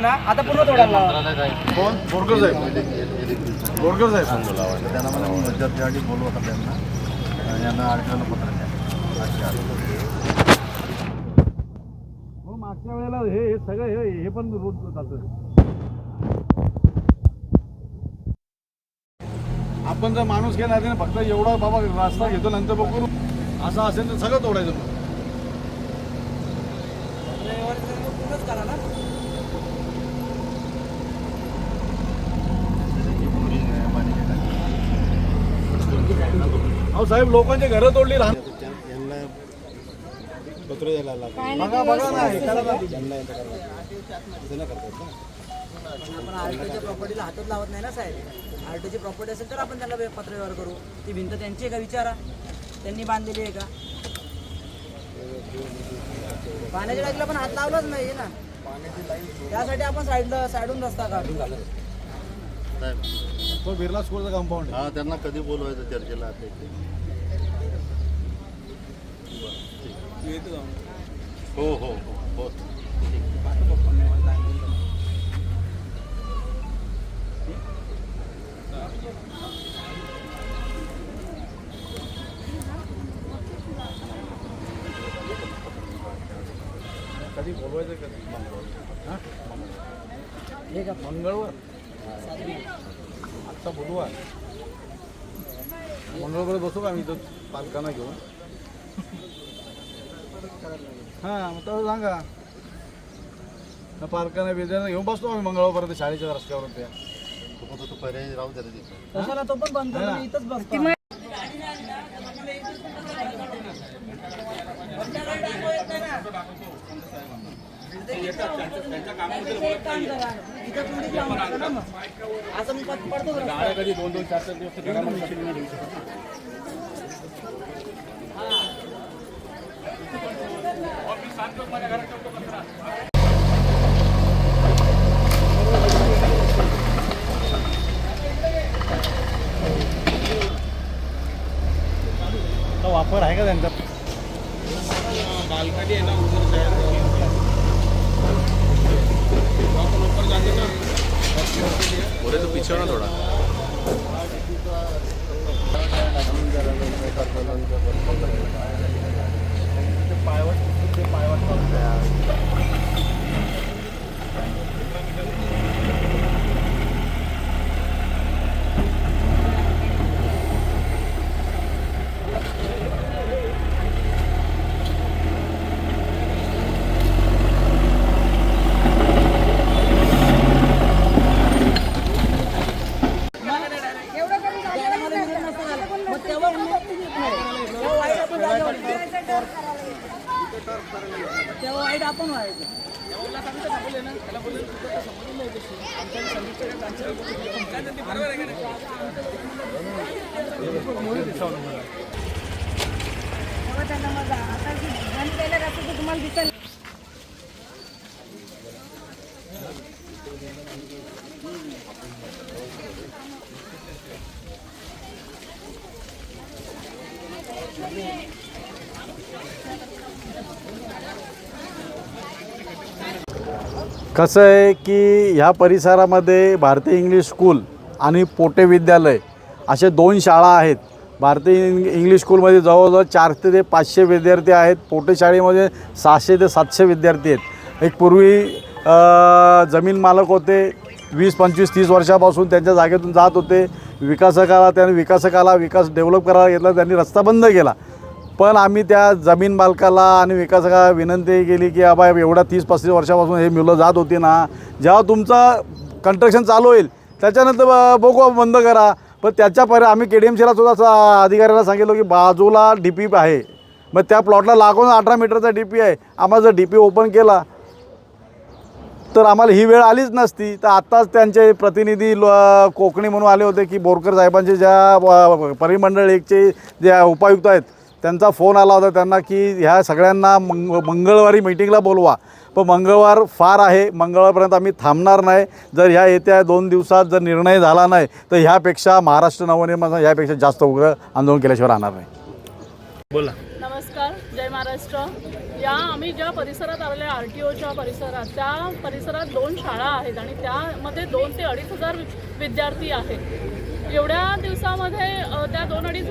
ना. आता पुन्हा तोडायला. कोण? बोरकर साहेब. बोरकर साहेब. त्यांना मला बोलू आता त्यांना. यांना पत्र द्या. हो, मागच्या वेळेला हे हे सगळं हे हे पण रोज जातं आपण जर माणूस घेणार नाही फक्त एवढा बाबा रस्ता घेतो नंतर बघू असं असेल तर सगळं तोडायचं मग. रविवारी तर मग पूर्णच करा ना अहो साहेब लोकांची घरं तोडली लहान यांना पत्र द्यायला लागलं. बघा बघा ना हे करा ना. आपण आरटीच्या प्रॉपर्टीला हातच लावत नाही ना साहेब. आरटीची प्रॉपर्टी असेल तर आपण त्यांना पत्रव्यवहार करू. ती भिंत त्यांची आहे का विचारा. त्यांनी बांधलेली आहे का? पाण्याच्या टाकीला पण हात लावलाच नाही ना. त्यासाठी आपण साईडला साईडून रस्ता काढू. तो बिर्ला स्कूलचा कंपाऊंड हा त्यांना कधी बोलवायचं चर्चेला आता इथे? हो हो हो हो. कधी बोलवायचं कधी हा? हे का मंगळवार. आत्ता बुधवार. मंगळवार बसू का आम्ही इथं पालकांना घेऊन? हां मग तसं सांगा. त्या पालकांना बिद्याला घेऊन बसतो आम्ही मंगळवारपर्यंत शाळेच्या रस्त्यावर त्या. तो तो पर्याय राहू द्या कशाला? तो पण बंद इथंच बसतो एक काम करा. इथं थोडीच लावून टाका ना मग. असं मग पत- पडतो रस्ता. कधी दोन दोन चार चार दिवस घरामध्ये नाही वापर आहे का त्यांचा बोले तो पीछे ना थोड़ा. पायवट पायवट तेव्हा वाईट आपण व्हायचं तेव्हा त्यांना मजा आता जी बंद केलं असं तर तुम्हाला दिसेल कसं आहे की ह्या परिसरामध्ये भारतीय इंग्लिश स्कूल आणि पोटे विद्यालय असे दोन शाळा आहेत. भारतीय इंग इंग्लिश स्कूलमध्ये जवळजवळ चारशे ते पाचशे विद्यार्थी आहेत. पोटे शाळेमध्ये सहाशे ते सातशे विद्यार्थी आहेत. एक पूर्वी जमीन मालक होते. वीस पंचवीस तीस वर्षापासून त्यांच्या जागेतून जात होते. विकासकाला त्याने विकासकाला विकास डेव्हलप करायला घेतला. त्यांनी रस्ता बंद केला. पण आम्ही त्या जमीन मालकाला आणि विकासकाला विनंती केली की आबा एवढ्या तीस पस्तीस वर्षापासून हे मुलं जात होती ना जेव्हा तुमचं कंस्ट्रक्शन चालू होईल त्याच्यानंतर बोगवा बघू बंद करा. पण त्याच्या पर आम्ही के डी एम सीला सुद्धा अधिकाऱ्याला सांगितलं की बाजूला डी पी आहे. मग त्या प्लॉटला लागून अठरा मीटरचा डी पी आहे. आम्हाला जर डी पी ओपन केला तर आम्हाला ही वेळ आलीच नसती. तर आत्ताच त्यांचे प्रतिनिधी ल- कोकणी म्हणून आले होते की बोरकर साहेबांचे ज्या परिमंडळ एकचे जे उपायुक्त आहेत त्यांचा फोन आला होता त्यांना की ह्या सगळ्यांना मंग मंगळवारी मीटिंगला बोलवा. पण मंगळवार फार आहे. मंगळवारपर्यंत आम्ही थांबणार नाही. जर ह्या येत्या दोन दिवसात जर निर्णय झाला नाही तर ह्यापेक्षा महाराष्ट्र नवनिर्माण ह्यापेक्षा जास्त उग्र आंदोलन केल्याशिवाय राहणार नाही. नमस्कार. जय महाराष्ट्र. महाराष्ट्र या आम्ही ज्या परिसरात आलेल्या आर टी ओच्या परिसरात त्या परिसरात दोन शाळा आहेत आणि त्यामध्ये दोन ते अडीच हजार विद्यार्थी आहेत. एवढ्या दिवसामध्ये त्या दोन अडीच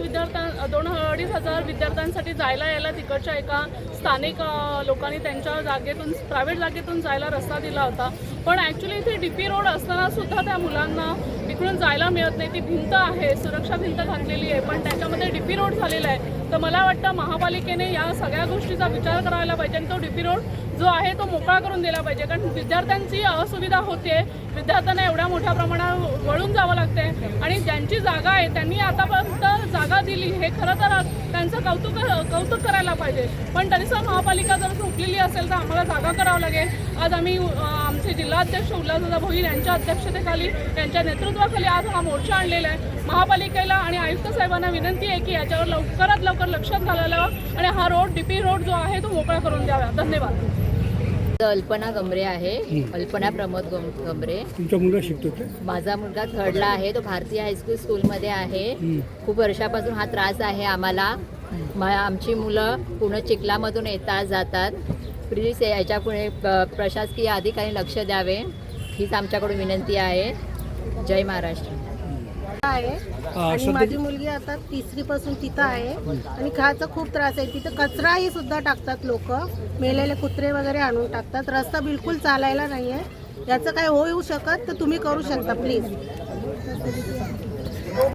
दोन अडीच हजार विद्यार्थ्यांसाठी जायला यायला तिकडच्या एका स्थानिक लोकांनी त्यांच्या जागेतून प्रायव्हेट जागेतून जायला रस्ता दिला होता. पण ॲक्च्युली इथे डी पी रोड असताना सुद्धा त्या मुलांना इकडून जायला मिळत नाही. ती भिंत आहे सुरक्षा भिंत घातलेली आहे पण त्याच्यामध्ये डी पी रोड झालेला आहे. तर मला वाटतं महापालिकेने या सगळ्या गोष्टीचा विचार करायला पाहिजे आणि तो डी पी रोड जो आहे तो मोकळा करून दिला पाहिजे. कारण विद्यार्थ्यांची असुविधा होते. विद्यार्थ्यांना एवढ्या मोठ्या प्रमाणात वळून जावं लागते आणि ज्यांची जागा आहे त्यांनी आतापर्यंत दिली. हे खरं तर त्यांचं कौतुक कौतुक करायला पाहिजे. पण तरीसुद्धा महापालिका जर सुटलेली असेल तर आम्हाला जागा करावं लागेल. आज आम्ही आमचे जिल्हाध्यक्ष उल्हासदादा भोईर यांच्या अध्यक्षतेखाली यांच्या नेतृत्वाखाली आज हा मोर्चा आणलेला आहे. महापालिकेला आणि आयुक्त साहेबांना विनंती आहे की याच्यावर लवकरात लवकर लक्षात घालायला आणि हा रोड डी पी रोड जो आहे तो मोकळा करून द्यावा. धन्यवाद. अल्पना गमरे आहे. अल्पना प्रमोद गम- गमरे. तुमचा मुलगा शिकतो का? माझा मुलगा थर्डला आहे. तो भारतीय हायस्कूल स्कूलमध्ये आहे. खूप वर्षापासून हा त्रास आहे आम्हाला. म आमची मुलं पूर्ण चिखलामधून येतात जातात. प्लीज याच्यापुढे प- प्रशासकीय अधिकारी लक्ष द्यावे. हीच आमच्याकडून विनंती आहे. जय महाराष्ट्र. आहे. आणि माझी मुलगी आता तिसरी पासून तिथं आहे. आणि खायचा खूप त्रास आहे. तिथं कचराही सुद्धा टाकतात लोक. मेलेले कुत्रे वगैरे आणून टाकतात. रस्ता बिलकुल चालायला नाही आहे याचं काय होऊ शकत तर तुम्ही करू शकता प्लीज